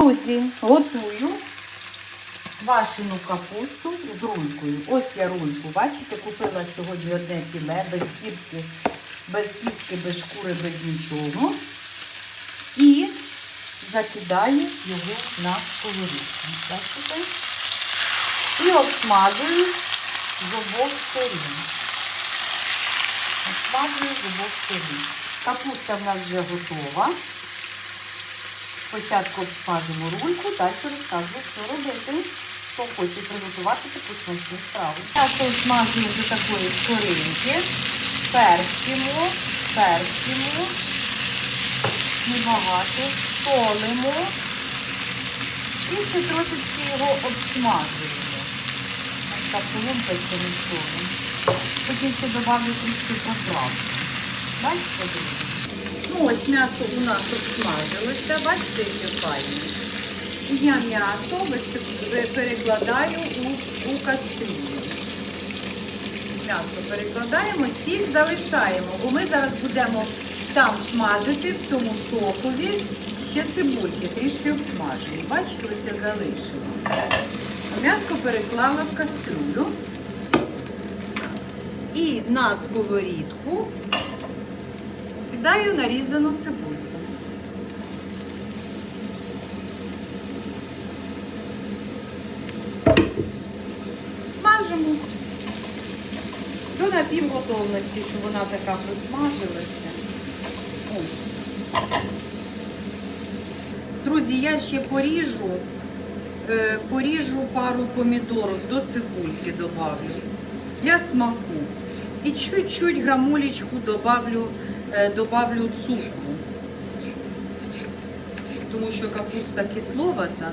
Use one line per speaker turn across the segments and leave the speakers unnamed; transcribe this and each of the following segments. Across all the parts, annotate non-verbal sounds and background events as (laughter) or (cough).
Друзі, готую квашену капусту з рулькою. Ось я рульку. Бачите, купила сьогодні одне філе, без кістки, без кістки, без шкури, без нічого. І закидаю його на сковорідку. Бачите? І обсмажую з обох сторін. Обсмажую з обох сторін. Капуста в нас вже готова. Спочатку обсмажимо рульку, далі розказую, що робити, хто хоче приготувати таку смачну страву. Часто обсмажую до такої скоринки, перчимо, перчимо, небагато, солимо і ще трошечки його обсмажуємо. Так лумпається не солимо. Потім ще додавлю трішки поправки. Бачите, друзі? Ну, ось м'ясо у нас обсмажилося, бачите, яке файне. Я м'ясо перекладаю у, у кастрюлю. М'ясо перекладаємо, сіль залишаємо, бо ми зараз будемо там смажити в цьому сокові ще цибульки, трішки обсмажені. Бачите, ось я залишила. М'ясо переклала в кастрюлю. І на сковорідку кидаю нарізану цибульку. Смажимо до напівготовності, щоб вона така просмажилася. Ось. Друзі, я ще поріжу, е, поріжу пару помідорів до цибульки добавлю для смаку. І чуть-чуть грамулечку добавлю, добавлю цукру. Тому що капуста кисловата,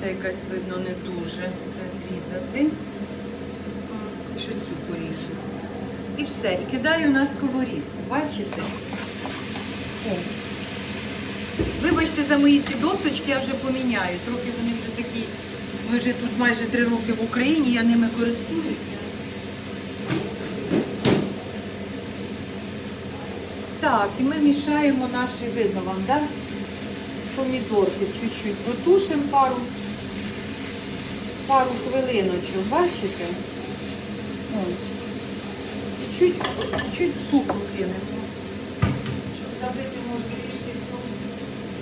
це якась видно не дуже зрізати. Ще цю поріжу. І все. І кидаю на сковорідку. Бачите? О. Вибачте за мої ці досточки, я вже поміняю. Трохи вони вже такі. Ми вже тут майже три роки в Україні, я ними користуюся. Так, і ми мішаємо наші, видно вам, да? Помідорки чуть-чуть потушимо пару, пару хвилиночок, бачите? О. І чуть, чуть цукру кинемо. Щоб забити, може, трішки цю,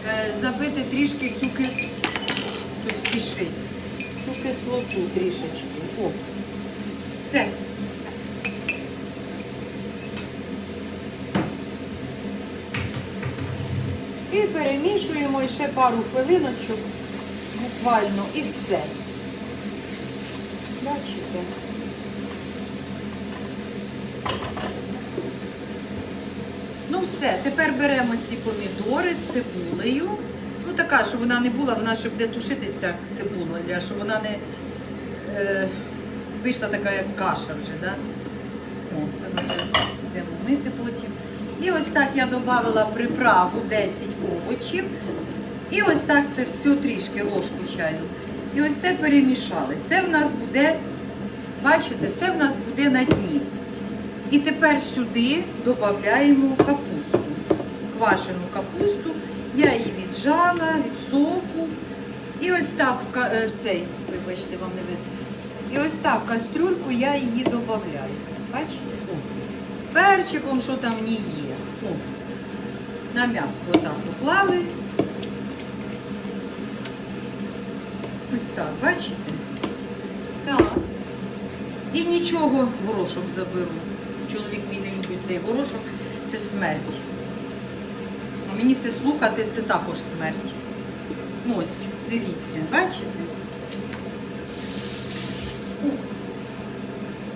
е, забити трішки цю ки- спішить. Цю кислоту трішечки. О. Все. Перемішуємо ще пару хвилиночок, буквально, і все. Бачите? Ну все, тепер беремо ці помідори з цибулею. Ну така, щоб вона не була, вона ще буде тушитися цибуля, щоб вона не е, вийшла така, як каша вже, да? О, це ми вже будемо мити потім. І ось так я додавала приправу 10 овочів. І ось так це все трішки ложку чаю. І ось це перемішали. Це в нас буде, бачите, це в нас буде на дні. І тепер сюди додаємо капусту. Квашену капусту. Я її віджала від соку. І ось так в е, цей, вибачте, вам не видно. І ось так в кастрюльку я її додаю. Бачите? Перчиком, що там в ній є. О. На м'ясо отак поклали. Ось так, бачите? Так. І нічого, горошок заберу. Чоловік мій не любить цей горошок, це смерть. А мені це слухати, це також смерть. Ось, дивіться, бачите? О,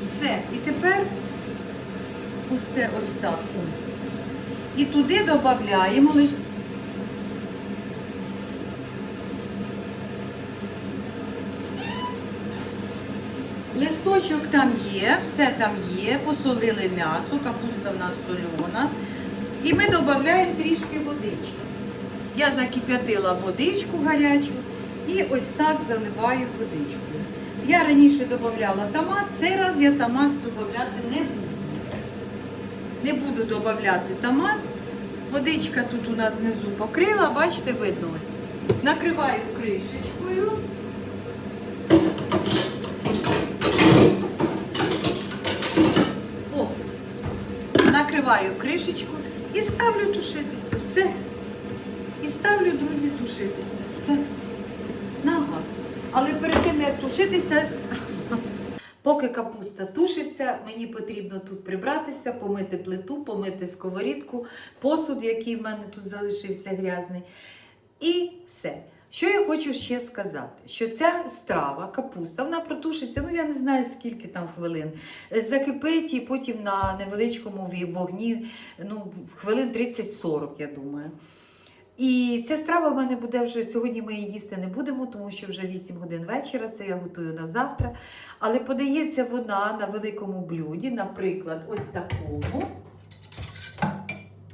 Все. І тепер це ось І туди додаємо лист. Листочок там є, все там є, посолили м'ясо, капуста в нас сольона. І ми додаємо трішки водички. Я закип'ятила водичку гарячу і ось так заливаю водичкою. Я раніше додавала томат, цей раз я томат додавати не буду. Не буду додавати томат. Водичка тут у нас знизу покрила, бачите, видно ось. Накриваю кришечкою. О, накриваю кришечку і ставлю тушитися. Все. І ставлю, друзі, тушитися. Все. На газ. Але перед тим, як тушитися, поки капуста тушиться, мені потрібно тут прибратися, помити плиту, помити сковорідку, посуд, який в мене тут залишився грязний. І все. Що я хочу ще сказати? Що ця страва, капуста, вона протушиться, ну я не знаю скільки там хвилин. Е, Закипить і потім на невеличкому вогні, ну, хвилин 30-40, я думаю. І ця страва в мене буде вже сьогодні. Ми її їсти не будемо, тому що вже 8 годин вечора. Це я готую на завтра. Але подається вона на великому блюді, наприклад, ось такому.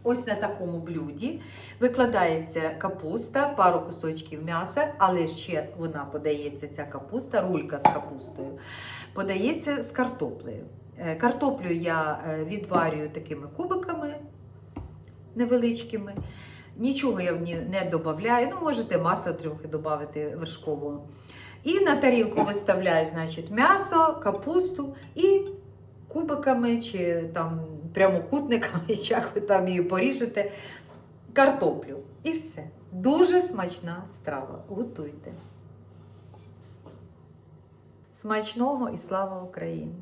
Ось на такому блюді викладається капуста, пару кусочків м'яса, але ще вона подається, ця капуста, рулька з капустою, подається з картоплею. Е, Картоплю я е, відварюю такими кубиками невеличкими. Нічого я в ній не додаю. Ну, можете масла трохи додати вершкового. І на тарілку виставляю, значить, м'ясо, капусту і кубиками чи там прямокутниками, (laughs) як ви там її поріжете, картоплю. І все. Дуже смачна страва. Готуйте. Смачного і слава Україні!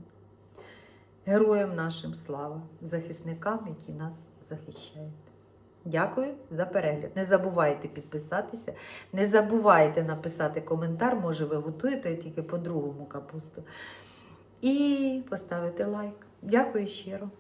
Героям нашим слава, захисникам, які нас захищають. Дякую за перегляд. Не забувайте підписатися, не забувайте написати коментар, може ви готуєте тільки по другому капусту. І поставити лайк. Дякую щиро.